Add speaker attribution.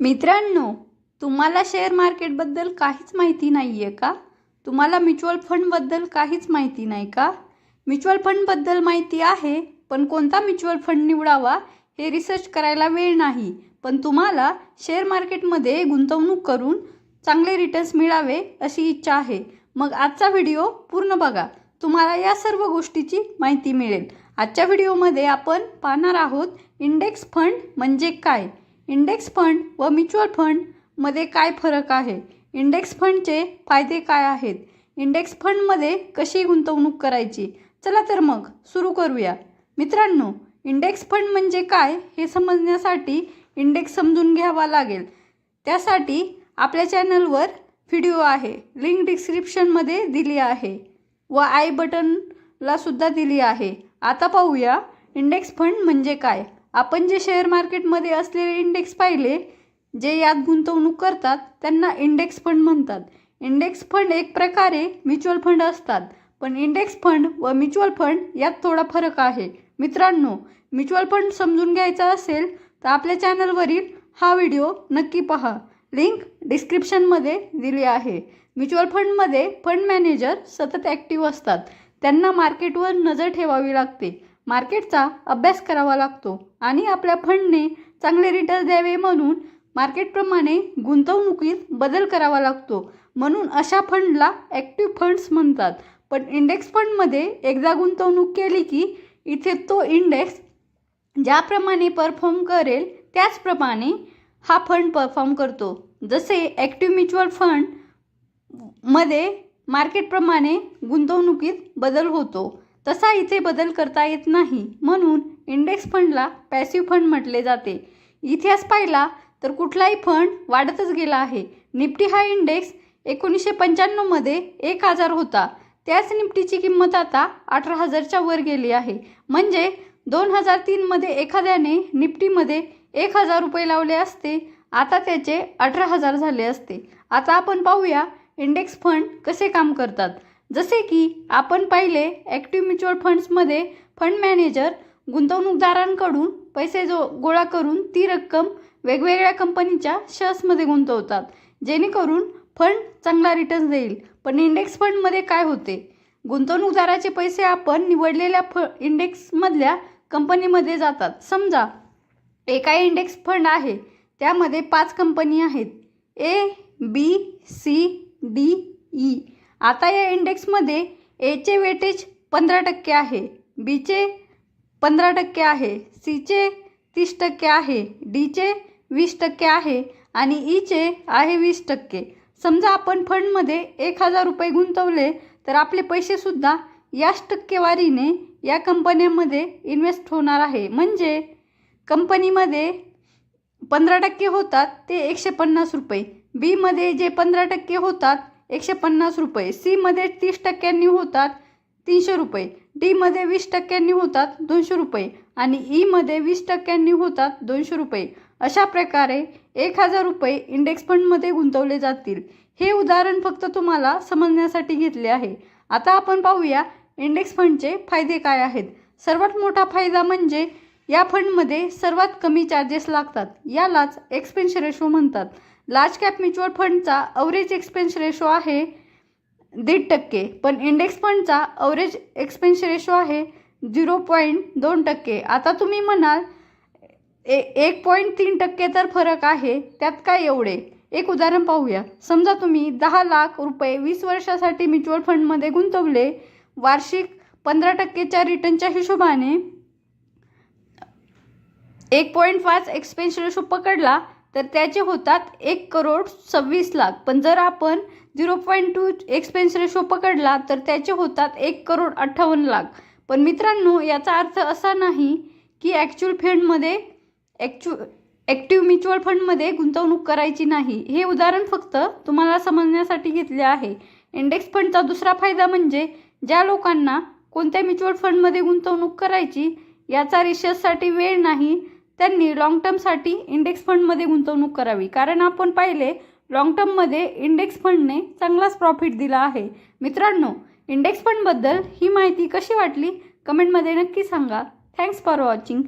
Speaker 1: मित्रांनो तुम्हाला शेअर मार्केटबद्दल काहीच माहिती नाही आहे का? तुम्हाला म्युच्युअल फंडबद्दल काहीच माहिती नाही का? म्युच्युअल फंडबद्दल माहिती आहे पण कोणता म्युच्युअल फंड निवडावा हे रिसर्च करायला वेळ नाही. पण तुम्हाला शेअर मार्केटमध्ये गुंतवणूक करून चांगले रिटर्न्स मिळावे अशी इच्छा आहे. मग आजचा व्हिडिओ पूर्ण बघा. तुम्हाला या सर्व गोष्टीची माहिती मिळेल. आजच्या व्हिडिओमध्ये आपण पाहणार आहोत इंडेक्स फंड म्हणजे काय? इंडेक्स फंड व म्युच्युअल फंडमध्ये काय फरक आहे? इंडेक्स फंडचे फायदे काय आहेत? इंडेक्स फंडमध्ये कशी गुंतवणूक करायची? चला तर मग सुरू करूया. मित्रांनो इंडेक्स फंड म्हणजे काय हे समजण्यासाठी इंडेक्स समजून घ्यावा लागेल. त्यासाठी आपल्या चॅनलवर व्हिडिओ आहे. लिंक डिस्क्रिप्शनमध्ये दिली आहे व आय बटनला सुद्धा दिली आहे. आता पाहूया इंडेक्स फंड म्हणजे काय? आपण जे शेअर मार्केटमध्ये असलेले इंडेक्स पाहिले जे यात गुंतवणूक करतात त्यांना इंडेक्स फंड म्हणतात. इंडेक्स फंड एक प्रकारे म्युच्युअल फंड असतात. पण इंडेक्स फंड व म्युच्युअल फंड यात थोडा फरक आहे. मित्रांनो म्युच्युअल फंड समजून घ्यायचा असेल तर आपल्या चॅनलवरील हा व्हिडिओ नक्की पहा. लिंक डिस्क्रिप्शनमध्ये दिली आहे. म्युच्युअल फंडमध्ये फंड मॅनेजर सतत ॲक्टिव्ह असतात. त्यांना मार्केटवर नजर ठेवावी लागते. मार्केटचा अभ्यास करावा लागतो आणि आपल्या फंडने चांगले रिटर्न द्यावे म्हणून मार्केटप्रमाणे गुंतवणुकीत बदल करावा लागतो. म्हणून अशा फंडला ॲक्टिव्ह फंड्स म्हणतात. पण इंडेक्स फंडमध्ये एकदा गुंतवणूक केली की इथे तो इंडेक्स ज्याप्रमाणे परफॉर्म करेल त्याचप्रमाणे हा फंड परफॉर्म करतो. जसे ॲक्टिव्ह म्युच्युअल फंडमध्ये मार्केटप्रमाणे गुंतवणुकीत बदल होतो. तसा इथे बदल करता येत नाही. म्हणून इंडेक्स फंडला पॅसिव्ह फंड म्हटले जाते. इतिहास पाहिला तर कुठलाही फंड वाढतच गेला आहे. निफ्टी हा इंडेक्स एकोणीसशे पंच्याण्णवमध्ये एक हजार होता. त्याच निफ्टीची किंमत आता अठरा हजारच्या वर गेली आहे. म्हणजे दोन हजार तीनमध्ये एखाद्याने निफ्टीमध्ये एक हजार रुपये लावले असते. आता त्याचे अठरा हजार झाले असते. आता आपण पाहूया इंडेक्स फंड कसे काम करतात. जसे की आपण पाहिले ॲक्टिव्ह म्युच्युअल फंड्समध्ये फंड मॅनेजर गुंतवणूकदारांकडून पैसे जो गोळा करून ती रक्कम वेगवेगळ्या कंपनीच्या शेअर्समध्ये गुंतवतात. जेणेकरून फंड चांगला रिटर्न देईल. पण इंडेक्स फंडमध्ये काय होते? गुंतवणूकदाराचे पैसे आपण निवडलेल्या फ इंडेक्समधल्या कंपनीमध्ये जातात. समजा एका इंडेक्स फंड आहे. त्यामध्ये पाच कंपनी आहेत. A B C D E आता या इंडेक्समध्ये एचे वेटेज पंधरा टक्के आहे बीचे पंधरा टक्के आहे सीचे तीस टक्के आहे डीचे वीस टक्के आहे आणि e ईचे आहे वीस टक्के. समजा आपण फंडमध्ये एक हजार रुपये गुंतवले तर आपले पैसेसुद्धा याच टक्केवारीने या कंपन्यांमध्ये इन्व्हेस्ट होणार आहे. म्हणजे कंपनीमध्ये पंधरा टक्के होतात ते एकशे पन्नास रुपये. बीमध्ये जे पंधरा टक्के होतात एकशे पन्नास रुपये. सीमध्ये तीस टक्क्यांनी होतात तीनशे रुपये. डीमध्ये वीस टक्क्यांनी होतात दोनशे रुपये. आणि e ईमध्ये वीस टक्क्यांनी होतात दोनशे रुपये. अशा प्रकारे एक हजार रुपये इंडेक्स फंडमध्ये गुंतवले जातील. हे उदाहरण फक्त तुम्हाला समजण्यासाठी घेतले आहे. आता आपण पाहूया इंडेक्स फंडचे फायदे काय आहेत. सर्वात मोठा फायदा म्हणजे या फंडमध्ये सर्वात कमी चार्जेस लागतात. यालाच एक्सपेन्स रेशो म्हणतात. लार्ज कॅप म्युच्युअल फंडचा अवरेज एक्सपेन्स रेशो आहे दीड टक्के पण इंडेक्स फंडचा अवरेज एक्सपेन्स रेशो आहे झिरो पॉईंट दोन टक्के. आता तुम्ही म्हणाल ए एक पॉईंट तीन टक्के तर फरक आहे त्यात काय एवढे? एक उदाहरण पाहूया. समजा तुम्ही दहा लाख रुपये वीस वर्षासाठी म्युच्युअल फंडमध्ये गुंतवले वार्षिक पंधरा टक्केच्या रिटर्नच्या हिशोबाने एक पॉईंट पाच एक्सपेन्स रेशो पकडला तर त्याचे होतात एक करोड सव्वीस लाख. पण जर आपण zero point two expense ratio पकडला तर त्याचे होतात एक करोड अठ्ठावन्न लाख. पण मित्रांनो याचा अर्थ असा नाही की ॲक्च्युअल फंडमध्ये ॲक्च्यु ॲक्टिव्ह म्युच्युअल फंडमध्ये गुंतवणूक करायची नाही. हे उदाहरण फक्त तुम्हाला समजण्यासाठी घेतले आहे. इंडेक्स फंडचा दुसरा फायदा म्हणजे ज्या लोकांना कोणत्या म्युच्युअल फंडमध्ये गुंतवणूक करायची याचा रिसर्चसाठी वेळ नाही त्यांनी लाँग टर्मसाठी इंडेक्स फंडमध्ये गुंतवणूक करावी. कारण आपण पाहिले लाँग टर्ममध्ये इंडेक्स फंडने चांगलाच प्रॉफिट दिला आहे. मित्रांनो इंडेक्स फंडबद्दल ही माहिती कशी वाटली? कमेंटमध्ये नक्की सांगा. Thanks for watching